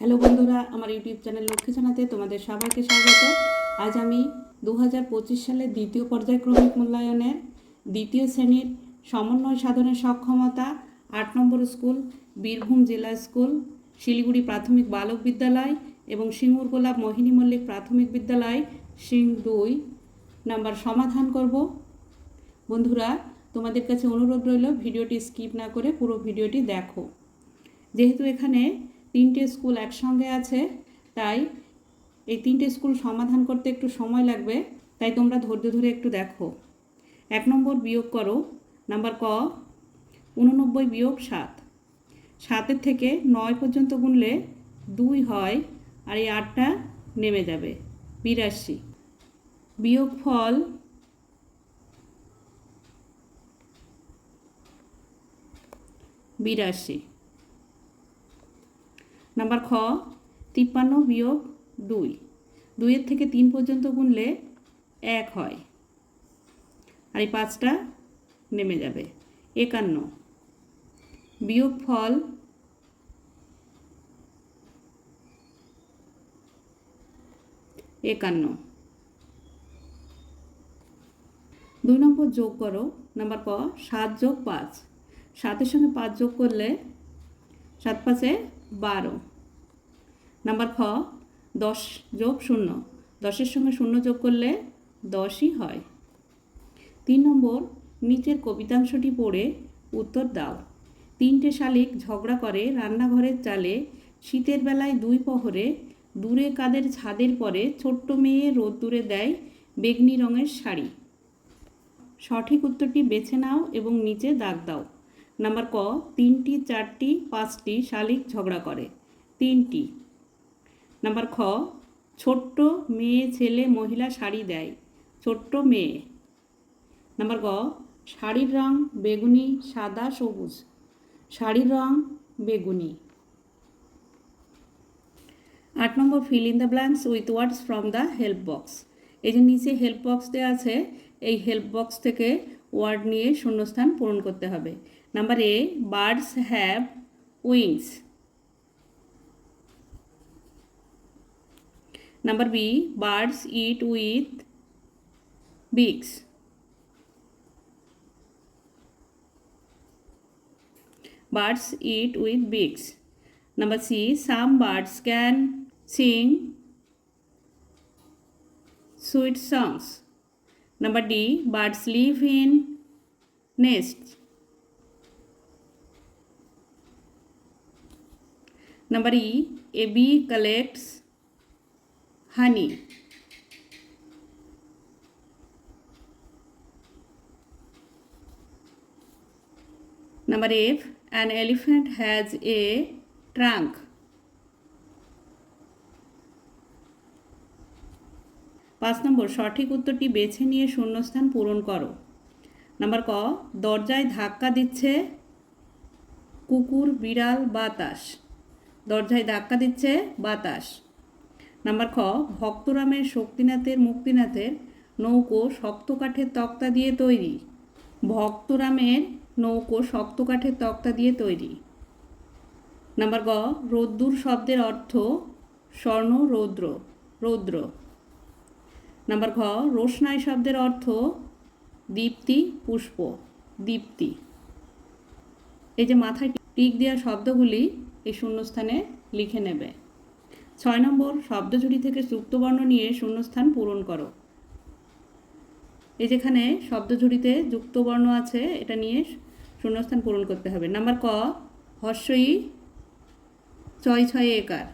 Hello বন্ধুরা, আমার YouTube channel Lakshmi জানাতে তোমাদের সবাইকে স্বাগত। আজ আমি দু হাজার পঁচিশ সালের দ্বিতীয় পর্যায়ক্রমিক মূল্যায়নের দ্বিতীয় শ্রেণির সমন্বয় সাধনের সক্ষমতা, আট নম্বর স্কুল, বীরভূম জেলা স্কুল, শিলিগুড়ি প্রাথমিক বালক বিদ্যালয় এবং সিঙ্গুর গোলাপ মোহিনী মল্লিক প্রাথমিক বিদ্যালয়, সিং দুই নাম্বার সমাধান করব। বন্ধুরা, তোমাদের কাছে অনুরোধ রইল, ভিডিওটি স্কিপ না করে পুরো ভিডিওটি দেখো। যেহেতু এখানে তিনটে স্কুল একসঙ্গে আছে, তাই এই তিনটে স্কুল সমাধান করতে একটু সময় লাগবে, তাই তোমরা ধৈর্য ধরে একটু দেখো। এক নম্বর বিয়োগ করো, নাম্বার ক উননব্বই বিয়োগ সাত। সাতের থেকে নয় পর্যন্ত গুনলে দুই হয়, আর এই আটটা নেমে যাবে, বিরাশি। বিয়োগ ফল বিরাশি। নাম্বার খ, তিপ্পান্ন বিয়োগ দুই। দুইয়ের থেকে তিন পর্যন্ত গুনলে এক হয়। আর এই পাঁচটা নেমে যাবে। একান্ন। বিয়োগ ফল একান্ন। দুই নম্বর যোগ করো। নাম্বার ক, সাত যোগ পাঁচ। সাতের সঙ্গে পাঁচ যোগ করলে সাত পাঁচে বারো। নাম্বার খ, দশ যোগ শূন্য। দশের সঙ্গে শূন্য যোগ করলে দশই হয়। তিন নম্বর, নিচের কবিতাংশটি পড়ে উত্তর দাও। তিনটে শালিক ঝগড়া করে রান্নাঘরের চালে, শীতের বেলায় দুই প্রহরে, দূরে কাদের ছাদের পরে ছোট্ট মেয়ে রোদ্দুরে দেয় বেগনি রঙের শাড়ি। সঠিক উত্তরটি বেছে নাও এবং নিচে দাগ দাও। নাম্বার ক, তিনটি, চারটি, পাঁচটি শালিক ঝগড়া করে। তিনটি। নাম্বার খ, ছোট্ট মেয়ে, ছেলে, মহিলা শাড়ি দেয়। ছোট্ট মেয়ে। নাম্বার গ, শাড়ির রং বেগুনি, সাদা, সবুজ। শাড়ির রং বেগুনি। আট নম্বর fill in the blanks with words from the help box এই যে নিচে হেল্প বক্স দেওয়া আছে, এই হেল্প বক্স থেকে ওয়ার্ড নিয়ে শূন্যস্থান পূরণ করতে হবে। Number A birds have wings Number B. Birds eat with beaks. Birds eat with beaks. Number C. Some birds can sing sweet songs. Number D. Birds live in nests. Number E. A bee collects honey. Number F. An elephant has a trunk. পাঁচ নম্বর, সঠিক উত্তরটি বেছে নিয়ে শূন্যস্থান পূরণ করো number ক, দরজায় ধাক্কা দিচ্ছে কুকুর, বিড়াল, বাতাস দরজায় ধাক্কা দিচ্ছে বাতাস নাম্বার খ, ভক্তরামের শক্তিনাথের মুক্তিনাথের নৌকো শক্ত কাঠের তক্তা দিয়ে তৈরি। ভক্তরামের নৌকো শক্ত কাঠের তক্তা দিয়ে তৈরি। নাম্বার গ, রোদ্দুর শব্দের অর্থ স্বর্ণ, রৌদ্র রৌদ্র। নাম্বার ঘ, রোশনাই শব্দের অর্থ দীপ্তি, পুষ্প, দীপ্তি। এই যে মাথায় টিক দেওয়া শব্দগুলি এই শূন্যস্থানে লিখে নেবে। ছয় নম্বর, শব্দঝুড়ি থেকে যুক্তবর্ণ নিয়ে শূন্যস্থান পূরণ করো। এই যেখানে শব্দঝুড়িতে যুক্তবর্ণ আছে, এটা নিয়ে শূন্যস্থান পূরণ করতে হবে। নাম্বার ক, হর্ষই ছয় ছয় একার।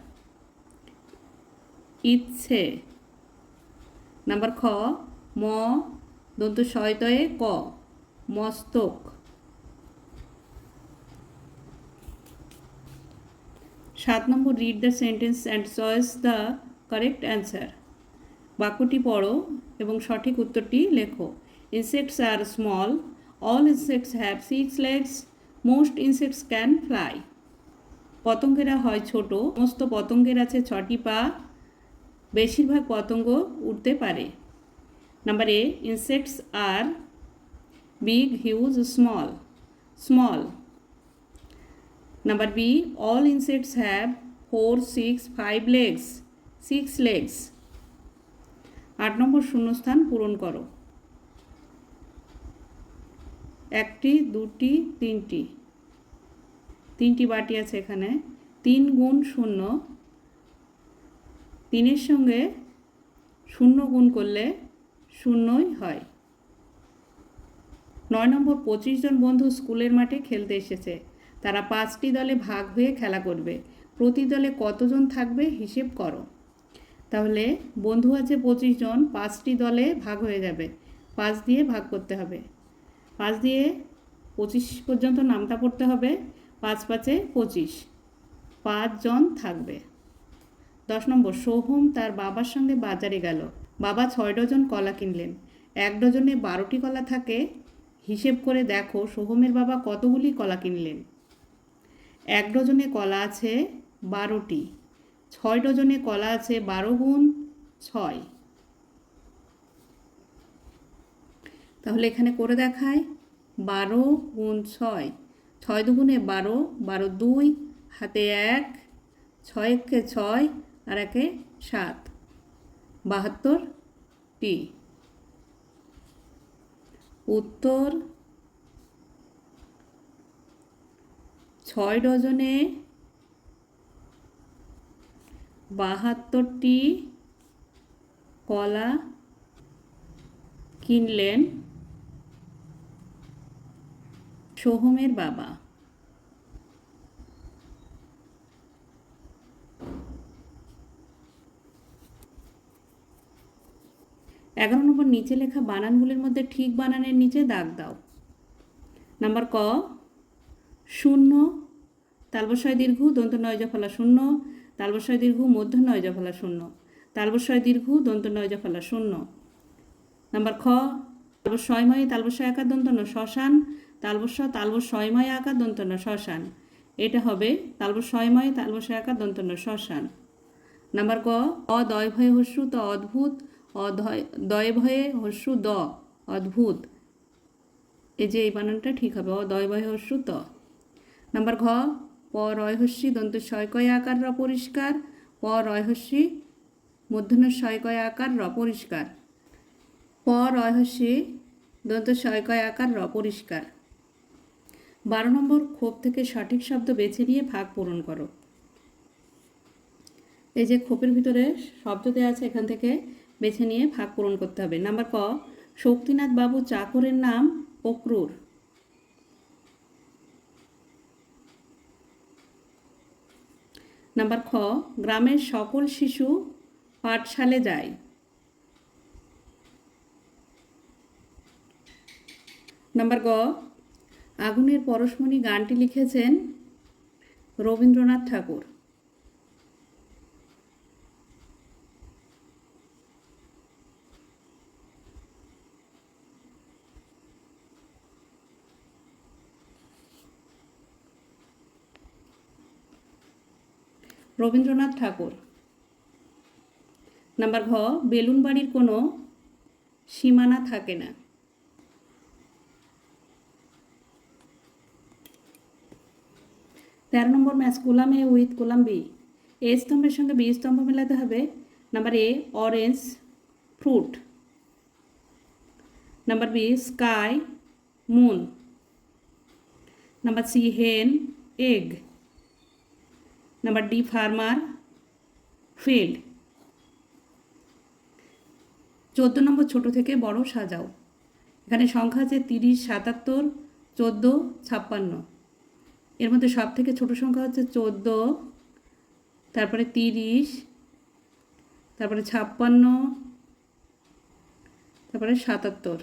ইচ্ছে। নাম্বার খ, ম, দন্ত শয়তয়ে ক, মস্তক। সাত নম্বর read the sentence and choice the correct answer বাক্যটি পড়ো এবং সঠিক উত্তরটি লেখো। Insects are small all insects have six legs most insects can fly পতঙ্গেরা হয় ছোট, সমস্ত পতঙ্গের আছে ছটি পা, বেশিরভাগ পতঙ্গ উঠতে পারে। Number A insects are big huge small small number B all insects have four six five legs six legs আট নম্বর শূন্যস্থান পূরণ করো। একটি, দুটি, তিনটি। তিনটি বাটি আছে এখানে। তিন গুণ শূন্য। তিনের সঙ্গে শূন্য গুণ করলে শূন্যই হয়। নয় নম্বর পঁচিশ জন বন্ধু স্কুলের মাঠে খেলতে এসেছে। তারা পাঁচটি দলে ভাগ হয়ে খেলা করবে। প্রতি দলে কতজন থাকবে হিসেব করো। তাহলে বন্ধু আছে পঁচিশ জন, পাঁচটি দলে ভাগ হয়ে যাবে। পাঁচ দিয়ে ভাগ করতে হবে। পাঁচ দিয়ে পঁচিশ পর্যন্ত নামটা পড়তে হবে। পাঁচ পাঁচে পঁচিশ। পাঁচজন থাকবে। দশ নম্বর সোহম তার বাবার সঙ্গে বাজারে গেল। বাবা ছয় ডজন কলা কিনলেন। এক ডজনে বারোটি কলা থাকে। হিসেব করে দেখো সোহমের বাবা কতগুলি কলা কিনলেন। এক ডজনে কলা আছে বারোটি, ছয় ডজনে কলা আছে বারো গুণ ছয়। তাহলে এখানে করে দেখায়, বারো গুণ ছয় ছয় দুগুণে বারো বারো দুই, হাতে এক, ছয় একে ছয়, আর একে সাত, বাহাত্তরটি। উত্তর ছয় ডজনে বাহাত্তরটি কলা কিনলেন সোহমের বাবা। এগারো নম্বর নিচে লেখা বানানগুলির মধ্যে ঠিক বানানের নিচে দাগ দাও। নাম্বার ক, শূন্য তালবস্বয় দীর্ঘ দন্ত নয় জফলা শূন্য। তালবস্বয় দীর্ঘ মধ্য নয় জফলা শূন্য। তালবস্বয় দীর্ঘ দন্ত নয় জফলা শূন্য। নাম্বার খ, তালবস্বয়ময়, তালবস্বয় আকার দন্ত ন শ্মশান। তালবস্য তালবস্বয়ময় আকার দন্ত ন শ্মশান। এটা হবে তালবস্বয়ময়, তালবস্বয় আকার দন্ত ন শ্মশান। নাম্বার ক অদয় ভয়ে হস্যু ত অদ্ভুত অধয় দয় ভয়ে হস্যু দ অদ্ভুত। এই যে এই বানানটা ঠিক হবে অদয় ভয়ে হস্যু ত। নাম্বার ঘ প রয়হস্যি দন্ত শয়কয় আকার র পরিষ্কার, প রয়হস্যি মূর্ধন্য শয়কয় আকার র পরিষ্কার। প রয়হস্যি দন্ত শয়কয় আকার র পরিষ্কার। বারো নম্বর ক্ষোভ থেকে সঠিক শব্দ বেছে নিয়ে ভাগ পূরণ করো। এই যে খোপের ভিতরে শব্দ দেওয়া আছে, এখান থেকে বেছে নিয়ে ভাগ পূরণ করতে হবে। নাম্বার ক, শক্তিনাথ বাবু চাকরের নাম অক্রুর। নাম্বার খ, গ্রামের সকল শিশু পাঠশালে যায়। নাম্বার গ, আগুনের পরশমণি গানটি লিখেছেন রবীন্দ্রনাথ ঠাকুর। রবীন্দ্রনাথ ঠাকুর। নাম্বার ঘ বেলুন বাড়ির কোনো সীমানা থাকে না। তেরো নম্বর match, column A with column B. A স্তম্ভের সঙ্গে বি স্তম্ভ মেলাতে হবে। Number A, orange fruit. Number B, sky moon. Number C, hen egg. Number D farmer field চোদ্দ নম্বর ছোট থেকে বড় সাজাও। এখানে সংখ্যা আছে তিরিশ, সাতাত্তর, চোদ্দ, ছাপ্পান্ন। এর মধ্যে সব থেকে ছোট সংখ্যা হচ্ছে চোদ্দ, তারপরে তিরিশ, তারপরে ছাপ্পান্ন, তারপরে সাতাত্তর।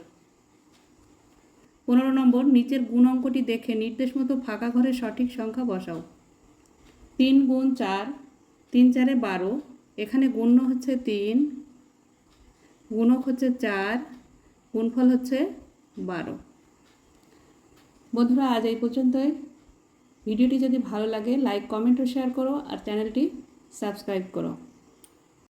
পনেরো নম্বর, নিচের গুণ অঙ্কটি দেখে নির্দেশ মতো ফাঁকা ঘরে সঠিক সংখ্যা বসাও। তিন গুণ চার, তিন চারে বারো, এখানে গুণ্য হচ্ছে তিন, গুণক হচ্ছে চার, গুণফল হচ্ছে বারো। বন্ধুরা, আজ এই পর্যন্তই। ভিডিওটি যদি ভালো লাগে লাইক কমেন্ট ও শেয়ার করো আর চ্যানেলটি সাবস্ক্রাইব করো।